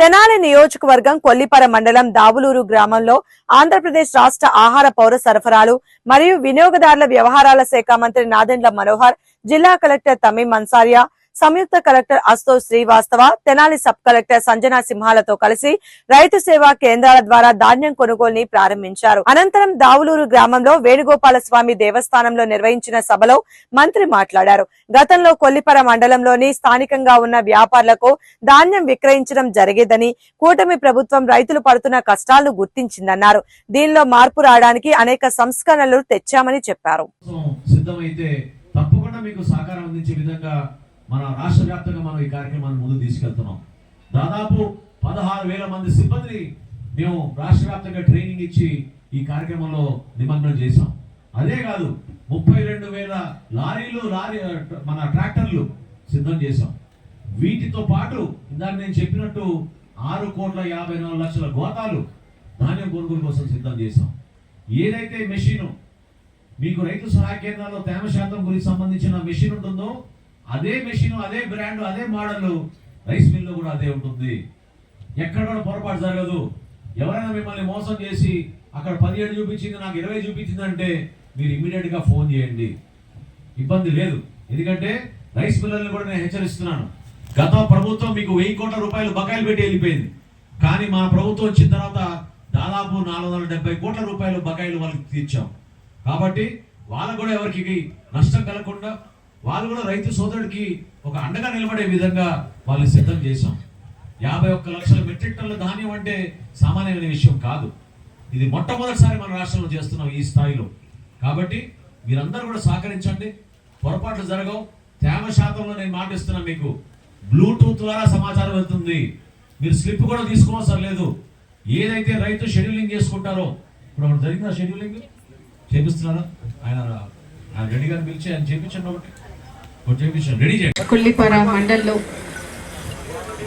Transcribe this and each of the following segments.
తెనాలి నియోజకవర్గం కొల్లిపర మండలం దావులూరు గ్రామంలో ఆంధ్రప్రదేశ్ రాష్ట్ర ఆహార పౌర సరఫరాలు మరియు వినియోగదారుల వ్యవహారాల శాఖ మంత్రి నాదెండ్ల మనోహర్ జిల్లా కలెక్టర్ తమీం అన్సారియా సంయుక్త కలెక్టర్ అస్తో శ్రీవాస్తవ తెనాలి సబ్ కలెక్టర్ సంజనా సింహాలతో కలిసి రైతు సేవా కేంద్రాల ద్వారా ధాన్యం కొనుగోలుని ప్రారంభించారు. అనంతరం దావులూరు గ్రామంలో వేణుగోపాల స్వామి దేవస్థానంలో నిర్వహించిన సభలో మంత్రి మాట్లాడారు. గతంలో కొల్లిపర మండలంలోని స్థానికంగా ఉన్న వ్యాపారులకు ధాన్యం విక్రయించడం జరిగేదని కూటమి ప్రభుత్వం రైతులు పడుతున్న కష్టాలను గుర్తించిందన్నారు. దీనిలో మార్పు రావడానికి అనేక సంస్కరణలు తెచ్చామని చెప్పారు. సిద్ధమైతే తప్పకుండా మీకు సహకారం అందించే విధంగా మన రాష్ట్ర వ్యాప్తంగా మనం ఈ కార్యక్రమాన్ని ముందు తీసుకెళ్తున్నాం. దాదాపు పదహారు వేల మంది సిబ్బందిని మేము రాష్ట్ర వ్యాప్తంగా ట్రైనింగ్ ఇచ్చి ఈ కార్యక్రమంలో నిమగ్నం చేశాం. అదే కాదు ముప్పై రెండు వేల లారీలు లారీ మన ట్రాక్టర్లు సిద్ధం చేశాం. వీటితో పాటు ఇందాక నేను చెప్పినట్టు ఆరు కోట్ల యాభై నాలుగు లక్షల గోతాలు ధాన్యం కొనుగోలు కోసం సిద్ధం చేశాం. ఏదైతే మెషిన్ మీకు రైతు సహాయ కేంద్రాల్లో తేమ శాతం గురించి సంబంధించిన మెషిన్ ఉంటుందో అదే మెషిన్ అదే బ్రాండ్ అదే మోడల్ రైస్ మిల్లో కూడా అదే ఉంటుంది. ఎక్కడ కూడా పొరపాటు జరగదు. ఎవరైనా మిమ్మల్ని మోసం చేసి అక్కడ పదిహేడు చూపించింది నాకు ఇరవై చూపించింది అంటే మీరు ఇమ్మీడియట్గా ఫోన్ చేయండి. ఇబ్బంది లేదు. ఎందుకంటే రైస్ మిల్లర్ని కూడా నేను హెచ్చరిస్తున్నాను. గత ప్రభుత్వం మీకు వెయ్యి కోట్ల రూపాయలు బకాయిలు పెట్టి వెళ్ళిపోయింది. కానీ మా ప్రభుత్వం వచ్చిన తర్వాత దాదాపు నాలుగు వందల డెబ్బై కోట్ల రూపాయలు బకాయిలు వాళ్ళకి తీర్చాం. కాబట్టి వాళ్ళకు కూడా ఎవరికి నష్టం కలగకుండా వాళ్ళు కూడా రైతు సోదరుడికి ఒక అండగా నిలబడే విధంగా వాళ్ళు సిద్ధం చేశాం. యాభై ఒక్క లక్షల మెట్రిక్ టన్నుల ధాన్యం అంటే సామాన్యమైన విషయం కాదు. ఇది మొట్టమొదటిసారి మన రాష్ట్రంలో చేస్తున్నాం ఈ స్థాయిలో. కాబట్టి మీరందరూ కూడా సహకరించండి. పొరపాట్లు జరగవు. తేమ శాతంలో నేను మాటిస్తున్నా మీకు బ్లూటూత్ ద్వారా సమాచారం వెళ్తుంది. మీరు స్లిప్ కూడా తీసుకోవసరం లేదు. ఏదైతే రైతు షెడ్యూలింగ్ చేసుకుంటారో ఇప్పుడు ఒకటి జరిగిందా షెడ్యూలింగ్? చేపిస్తున్నారా ఆయన ఆయన రెడీ గారిని పిలిచి ఆయన చేపించండి ఒకటి ఒకటి చేపించండి రెడీ చేయండి కొల్లిపర మండల్లో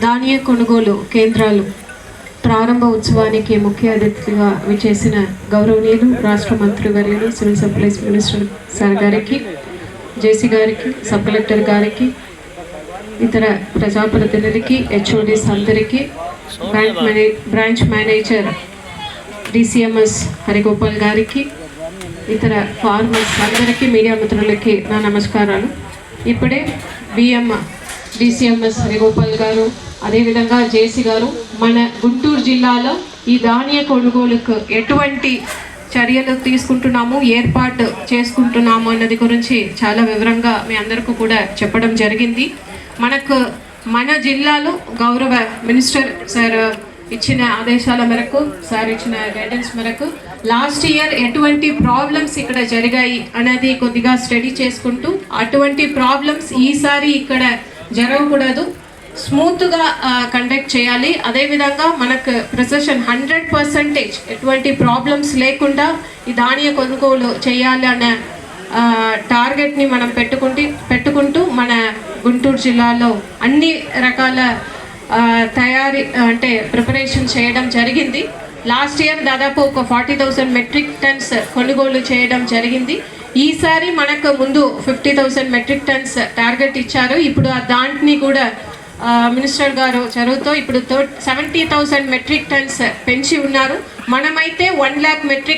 ధాన్య కొనుగోలు కేంద్రాలు ప్రారంభ ఉత్సవానికి ముఖ్య అతిథిగా చేసిన గౌరవనీయులు రాష్ట్ర మంత్రి వర్యులు సివిల్ సప్లైస్ మినిస్టర్ సార్ గారికి జేసీ గారికి సబ్ కలెక్టర్ గారికి ఇతర ప్రజాప్రతినిధికి హెచ్ఓడిస్ అందరికీ బ్యాంక్ మేనే బ్రాంచ్ మేనేజర్ డిసిఎంఎస్ హరిగోపాల్ గారికి ఇతర ఫార్మర్స్ అందరికీ మీడియా మిత్రులకి నా నమస్కారాలు. ఇప్పుడే బిఎం డిసిఎంఎస్ హరిగోపాల్ గారు అదేవిధంగా జేసీ గారు మన గుంటూరు జిల్లాలో ఈ ధాన్య కొనుగోలుకు ఎటువంటి చర్యలు తీసుకుంటున్నాము ఏర్పాటు చేసుకుంటున్నాము అన్నది గురించి చాలా వివరంగా మీ అందరికీ కూడా చెప్పడం జరిగింది. మనకు మన జిల్లాలో గౌరవ మినిస్టర్ సార్ ఇచ్చిన ఆదేశాల మేరకు సార్ ఇచ్చిన గైడెన్స్ మేరకు లాస్ట్ ఇయర్ ఎటువంటి ప్రాబ్లమ్స్ ఇక్కడ జరిగాయి అనేది కొద్దిగా స్టడీ చేసుకుంటూ అటువంటి ప్రాబ్లమ్స్ ఈసారి ఇక్కడ జరగకూడదు. స్మూత్గా కండక్ట్ చేయాలి. అదేవిధంగా మనకు ప్రిసెషన్ హండ్రెడ్ పర్సెంటేజ్ ఎటువంటి ప్రాబ్లమ్స్ లేకుండా ఈ ధాన్య కొనుగోలు చేయాలి అనే టార్గెట్ని మనం పెట్టుకుంటే పెట్టుకుంటూ మన గుంటూరు జిల్లాలో అన్ని రకాల తయారీ అంటే ప్రిపరేషన్ చేయడం జరిగింది. లాస్ట్ ఇయర్ దాదాపు ఒక ఫార్టీ థౌసండ్ మెట్రిక్ టన్స్ కొనుగోలు చేయడం జరిగింది. ఈసారి మనకు ముందు fifty thousand metric tons target ఇచ్చారు. ఇప్పుడు ఆ దాంట్ని కూడా మినిస్టర్ గారు చదువుతో ఇప్పుడు సెవెంటీ థౌసండ్ మెట్రిక్ టన్స్ పెంచి ఉన్నారు. మనమైతే వన్ ల్యాక్ మెట్రిక్